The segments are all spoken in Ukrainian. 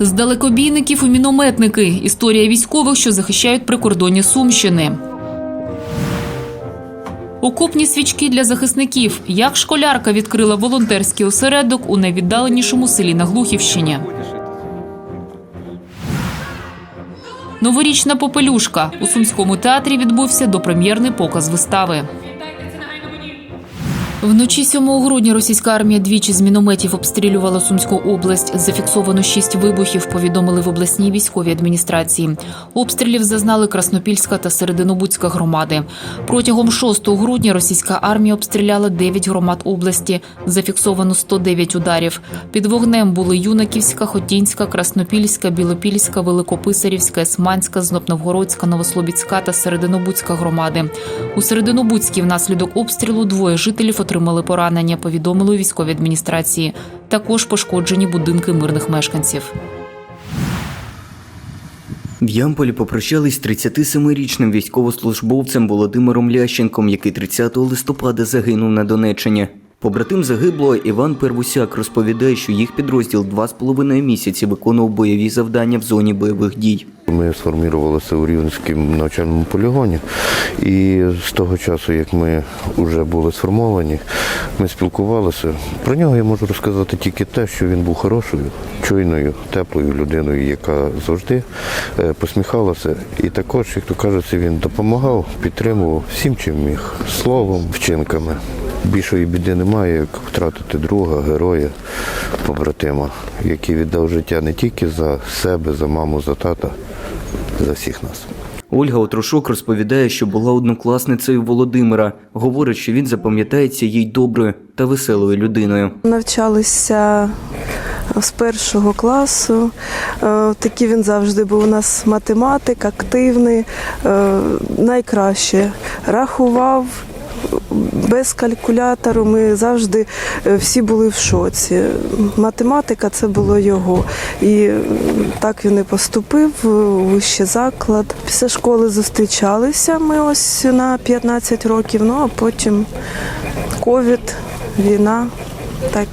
З далекобійників у мінометники. Історія військових, що захищають прикордонні Сумщини. Окопні свічки для захисників. Як школярка відкрила волонтерський осередок у найвіддаленішому селі на Глухівщині. Новорічна попелюшка. У Сумському театрі відбувся допрем'єрний показ вистави. Вночі 7 грудня російська армія двічі з мінометів обстрілювала Сумську область. Зафіксовано шість вибухів. Повідомили в обласній військовій адміністрації. Обстрілів зазнали Краснопільська та Серединобудська громади. Протягом 6 грудня російська армія обстріляла 9 громад області. Зафіксовано 109 ударів. Під вогнем були Юнаківська, Хотінська, Краснопільська, Білопільська, Великописарівська, Есманська, Знопновгородська, Новослобідська та Серединобудська громади. У Серединобудській внаслідок обстрілу двоє жителів отримали поранення. Повідомили у військовій адміністрації. Також пошкоджені будинки мирних мешканців. В Ямполі попрощались з 37-річним військовослужбовцем Володимиром Лященком, який 30 листопада загинув на Донеччині. Побратим загиблого Іван Первусяк розповідає, що їх підрозділ два з половиною місяці виконував бойові завдання в зоні бойових дій. Ми сформувалися у Рівненському навчальному полігоні, і з того часу, як ми вже були сформовані, ми спілкувалися. Про нього я можу розказати тільки те, що він був хорошою, чуйною, теплою людиною, яка завжди е, посміхалася. І також, як то кажеться, він допомагав, підтримував всім, чим міг, словом, вчинками. Більшої біди немає, як втратити друга, героя, побратима, який віддав життя не тільки за себе, за маму, за тата, за всіх нас. Ольга Отрошок розповідає, що була однокласницею Володимира. Говорить, що він запам'ятається їй доброю та веселою людиною. Навчалися з першого класу. Е, Такий він завжди був у нас математик, активний, е, найкраще рахував. Без калькулятору ми завжди е, всі були в шоці. Математика це було його. І так він і поступив у вищий заклад. Після школи зустрічалися ми ось на 15 років, ну а потім ковід, війна. Так,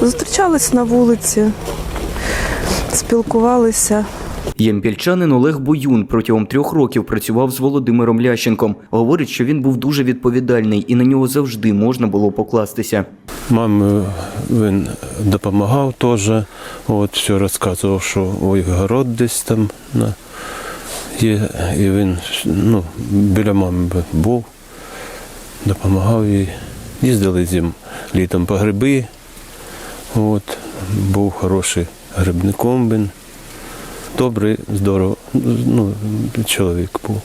зустрічались на вулиці, спілкувалися. Ямпільчанин Олег Боюн протягом трьох років працював з Володимиром Лященком. Говорить, що він був дуже відповідальний і на нього завжди можна було покластися. Мамі він допомагав теж. От все розказував, що ой, город десь там є. І він ну, біля мами був, допомагав їй. Їздили з ним літом по гриби. От, був хороший грибником він. Добрий, здорово, ну, чоловік був.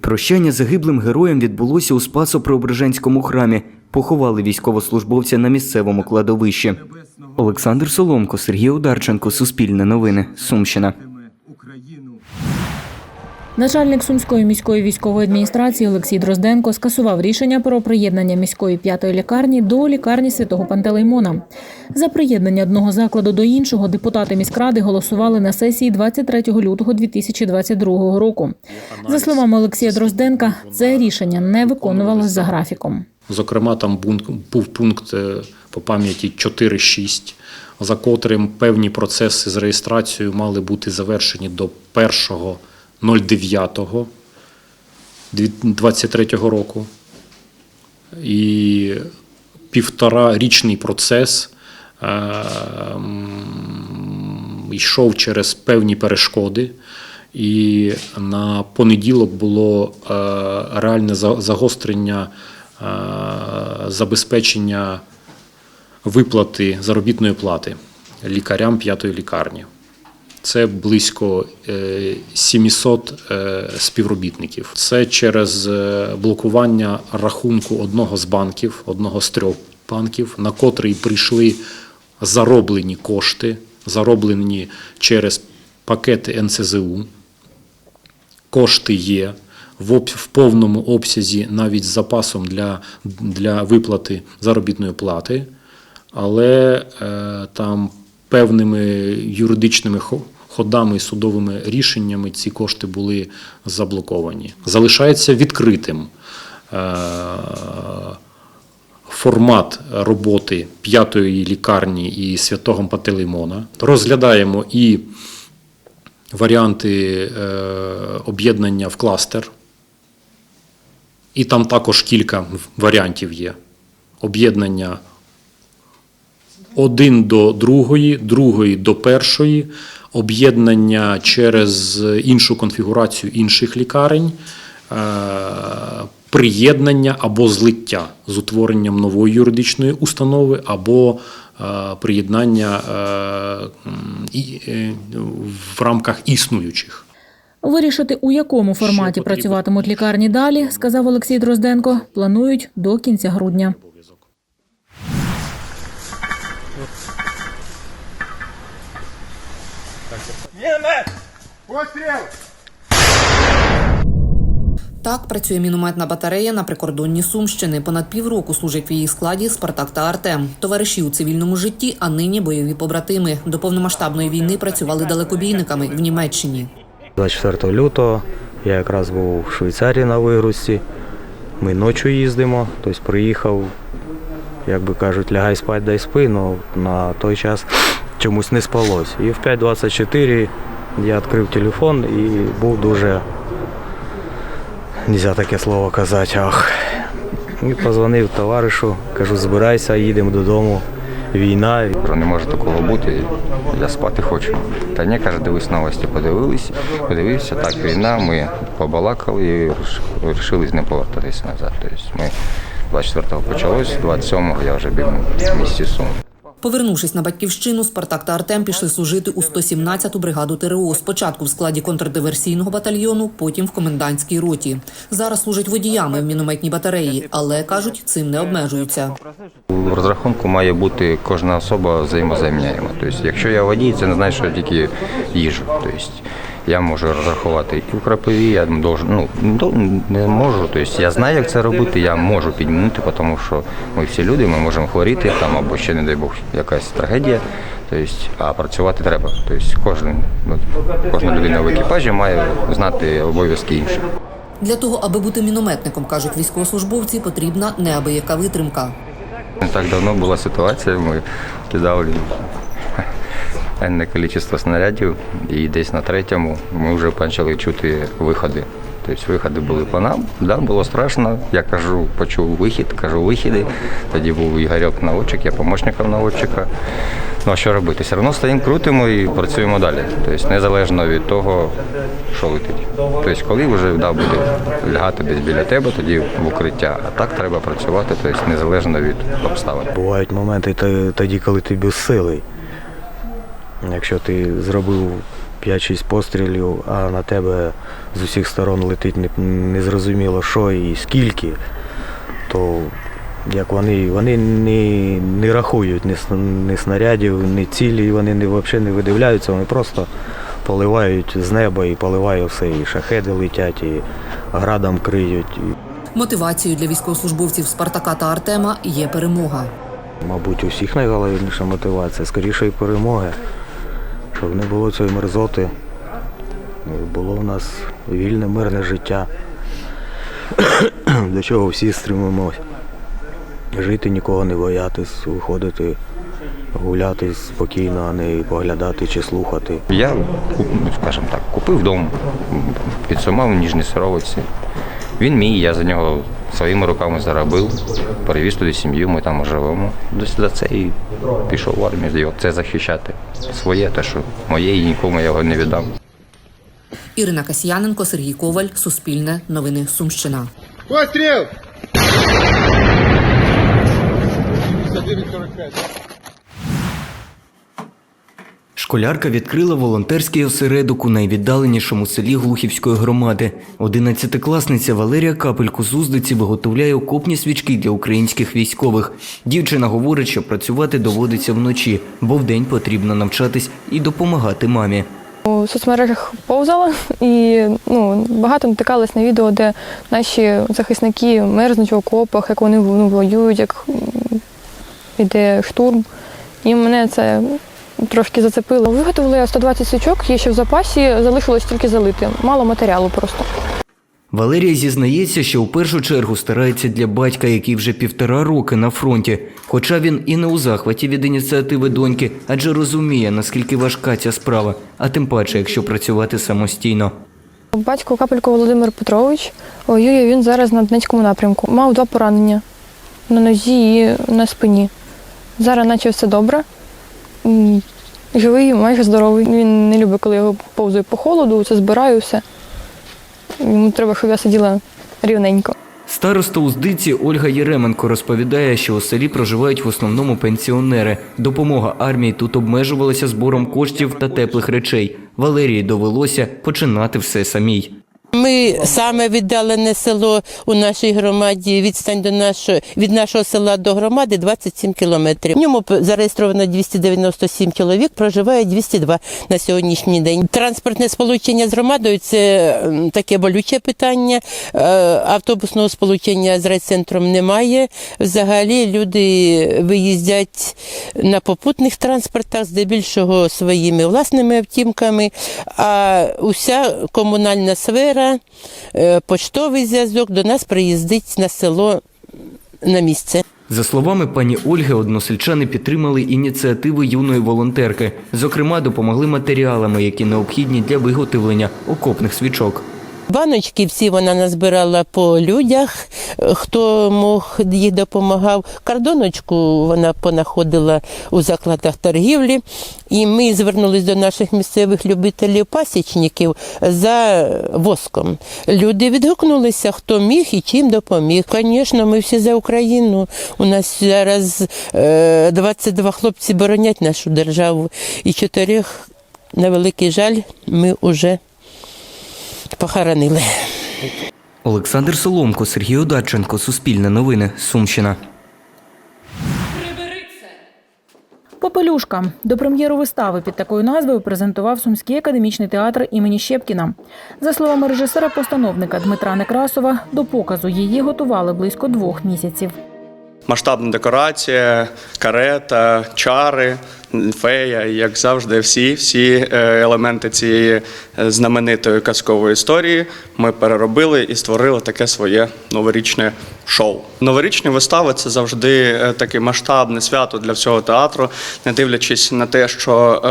Прощання загиблим героям відбулося у Спасо-Преображенському храмі. Поховали військовослужбовця на місцевому кладовищі. Олександр Соломко, Сергій Ударченко, Суспільне новини, Сумщина. Начальник Сумської міської військової адміністрації Олексій Дрозденко скасував рішення про приєднання міської п'ятої лікарні до лікарні святого Пантелеймона. За приєднання одного закладу до іншого депутати міськради голосували на сесії 23 лютого 2022 року. За словами Олексія Дрозденка, це рішення не виконувалось за графіком. Зокрема, там був пункт е, по пам'яті 4.6, за котрим певні процеси з реєстрацією мали бути завершені до 1.09.23 року. І півтора річний процес е, йшов через певні перешкоди. І на понеділок було е, реальне загострення е, забезпечення виплати заробітної плати лікарям п'ятої лікарні. Це близько е, 700 е, співробітників. Це через е, блокування рахунку одного з банків, одного з трьох банків, на котрий прийшли зароблені кошти, зароблені через пакети НСЗУ. Кошти є в, повному обсязі, навіть з запасом для, для виплати заробітної плати, але е, там певними юридичними ходами і судовими рішеннями ці кошти були заблоковані. Залишається відкритим е, формат роботи п'ятої лікарні і святого Пантелеймона. Розглядаємо і варіанти е, об'єднання в кластер. І там також кілька варіантів є. Об'єднання один до другої, другої до першої, об'єднання через іншу конфігурацію інших лікарень, е, приєднання або злиття з утворенням нової юридичної установи, або е, приєднання е, в рамках існуючих. Вирішити, у якому форматі працюватимуть лікарні далі, сказав Олексій Дрозденко, планують до кінця грудня. Так працює мінометна батарея на прикордонні Сумщини. Понад півроку служить в її складі Спартак та Артем. Товариші у цивільному житті, а нині бойові побратими. До повномасштабної війни працювали далекобійниками в Німеччині. 24 лютого я якраз був в Швейцарії на вигрузці. Ми ночі їздимо, тобто приїхав, як би кажуть, лягай спать, дай спи, але на той час чомусь не спалось. І в 5.24 я відкрив телефон і був дуже, нельзя таке слово казати, ах. І позвонив товаришу, кажу, збирайся, їдемо додому. Війна. Не може такого бути, я спати хочу. Та ні, каже, дивись новості, подивились, подивився, так, війна, ми побалакали і вирішили не повертатися назад. Тобто ми 24-го почалось, 27-го я вже був в місті Сум. Повернувшись на батьківщину, Спартак та Артем пішли служити у 117-ту бригаду ТРО. Спочатку в складі контрдиверсійного батальйону, потім в комендантській роті. Зараз служать водіями в мінометній батареї, але кажуть, цим не обмежуються. У розрахунку має бути кожна особа взаємозаміняєма. Тобто, якщо я водій, це не значить, що я тільки їжу. Тобто, я можу розрахувати і в крапові, я должен, ну, не можу. Тобто, я знаю, як це робити, я можу підмінити, тому що ми всі люди, ми можемо хворіти там або ще, не дай Бог, якась трагедія. Тобто, а працювати треба. Тобто, кожен, кожна людина в екіпажі має знати обов'язки інших. Для того, аби бути мінометником, кажуть військовослужбовці, потрібна неабияка витримка. Не так давно була ситуація, ми кидали енне кількість снарядів, і десь на третьому ми вже почали чути виходи. Тобто виходи були по нам. Да, було страшно. Я кажу, почув вихід, кажу вихіди. Тоді був Ігорьок наводчик, я помощником наводчика. Ну а що робити? Все одно стоїмо, крутимо і працюємо далі. Тобто незалежно від того, що летить. Тобто, коли вже да, буде лягати десь біля тебе, тоді в укриття. А так треба працювати, тобто незалежно від обставин. Бувають моменти тоді, коли ти безсилий. Якщо ти зробив 5-6 пострілів, а на тебе з усіх сторон летить незрозуміло що і скільки, то як вони, вони не, не рахують ні, ні снарядів, ні цілі, вони не, взагалі не видивляються, вони просто поливають з неба і поливають все. І шахеди летять, і градом криють. Мотивацією для військовослужбовців Спартака та Артема є перемога. Мабуть, у всіх найголовніша мотивація скорішої перемоги, щоб не було цієї мерзоти, було в нас вільне, мирне життя, до чого всі стримимось. Жити, нікого не боятись, виходити, гуляти спокійно, а не поглядати чи слухати. Я, ну, скажімо так, купив дом під Сумами в Ніжній Сировиці. Він мій, я за нього своїми руками заробив, перевіз туди сім'ю, ми там живемо. Десь за це і пішов в армію, його це захищати. Своє, те, що моє, і нікому я його не віддам. Ірина Касьяненко, Сергій Коваль, Суспільне, Новини Сумщина. Школярка відкрила волонтерський осередок у найвіддаленішому селі Глухівської громади. Одинадцятикласниця Валерія Капелько з Уздиці виготовляє окопні свічки для українських військових. Дівчина говорить, що працювати доводиться вночі, бо вдень потрібно навчатись і допомагати мамі. У соцмережах повзала і ну, багато натикалась на відео, де наші захисники мерзнуть в окопах, як вони ну, воюють, як іде штурм. І мене це трошки зацепило. Виготовила я 120 свічок, є ще в запасі, залишилось тільки залити. Мало матеріалу просто. Валерія зізнається, що у першу чергу старається для батька, який вже півтора роки на фронті. Хоча він і не у захваті від ініціативи доньки, адже розуміє, наскільки важка ця справа, а тим паче, якщо працювати самостійно. Батько Капелько Володимир Петрович воює він зараз на Донецькому напрямку. Мав два поранення на нозі і на спині. Зараз наче все добре. Живий, майже здоровий. Він не любить, коли його повзаю по холоду, це збираю все. Йому треба, щоб я сиділа рівненько. Староста Уздиці Ольга Єременко розповідає, що у селі проживають в основному пенсіонери. Допомога армії тут обмежувалася збором коштів та теплих речей. Валерії довелося починати все самій. Ми саме віддалене село у нашій громаді. Відстань до нашого від нашого села до громади 27 кілометрів. В ньому зареєстровано 297 чоловік, проживає 202 на сьогоднішній день. Транспортне сполучення з громадою це таке болюче питання. Е, Автобусного сполучення з райцентром немає. Взагалі люди виїздять на попутних транспортах, здебільшого своїми власними автівками. А уся комунальна сфера, е, поштовий зв'язок до нас приїздить на село на місце. За словами пані Ольги, односельчани підтримали ініціативи юної волонтерки. Зокрема, допомогли матеріалами, які необхідні для виготовлення окопних свічок. Баночки всі вона назбирала по людях, е, хто мог їй допомагав. Кардоночку вона понаходила у закладах торгівлі. І ми звернулись до наших місцевих любителів пасічників за воском. Люди відгукнулися, хто міг і чим допоміг. Звісно, ми всі за Україну. У нас зараз е, 22 хлопці боронять нашу державу, і чотирьох, на великий жаль, ми вже похоронили. Олександр Соломко, Сергій Одарченко, Суспільне новини, Сумщина. Попелюшка до прем'єри вистави під такою назвою презентував Сумський академічний театр імені Щепкіна. За словами режисера-постановника Дмитра Некрасова, до показу її готували близько двох місяців. Масштабна декорація, карета, чари, фея, і, як завжди, всі, всі е, елементи цієї е, знаменитої казкової історії ми переробили і створили таке своє новорічне шоу. Новорічні вистави це завжди е, таке масштабне свято для всього театру, не дивлячись на те, що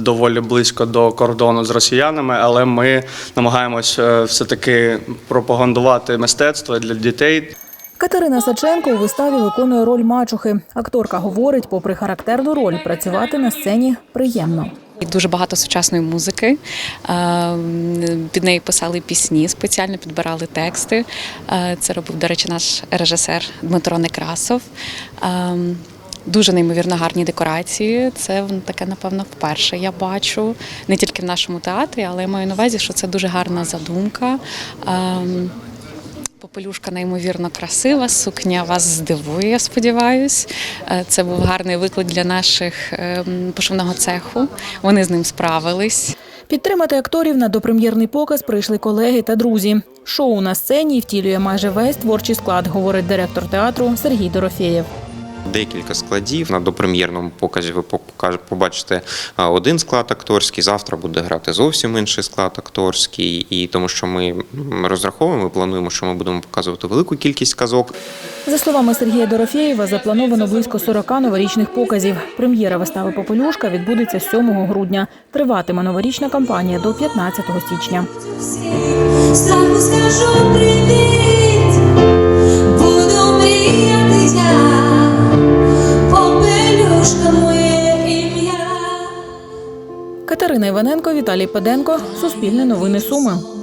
доволі близько до кордону з росіянами, але ми намагаємось е, все-таки пропагандувати мистецтво для дітей. Катерина Саченко у виставі виконує роль мачухи. Акторка говорить, попри характерну роль, працювати на сцені приємно. Дуже багато сучасної музики. Е, Під неї писали пісні, спеціально підбирали тексти. Е, Це робив, до речі, наш режисер Дмитро Некрасов. Е, Дуже неймовірно гарні декорації. Це таке, напевно, вперше я бачу не тільки в нашому театрі, але я маю на увазі, що це дуже гарна задумка. Попелюшка неймовірно красива, сукня вас здивує, я сподіваюсь. Е, Це був гарний виклик для наших ем, пошивного цеху. Вони з ним справились. Підтримати акторів на допрем'єрний показ прийшли колеги та друзі. Шоу на сцені втілює майже весь творчий склад, говорить директор театру Сергій Дорофєєв. Декілька складів на допрем'єрному показі ви побачите один склад акторський. Завтра буде грати зовсім інший склад акторський, і тому що ми розраховуємо, ми плануємо, що ми будемо показувати велику кількість казок. За словами Сергія Дорофєєва, заплановано близько 40 новорічних показів. Прем'єра вистави Попелюшка відбудеться 7 грудня. Триватиме новорічна кампанія до 15 січня. Скажу привіт, Катерина Іваненко, Віталій Педенко, Суспільне новини Суми.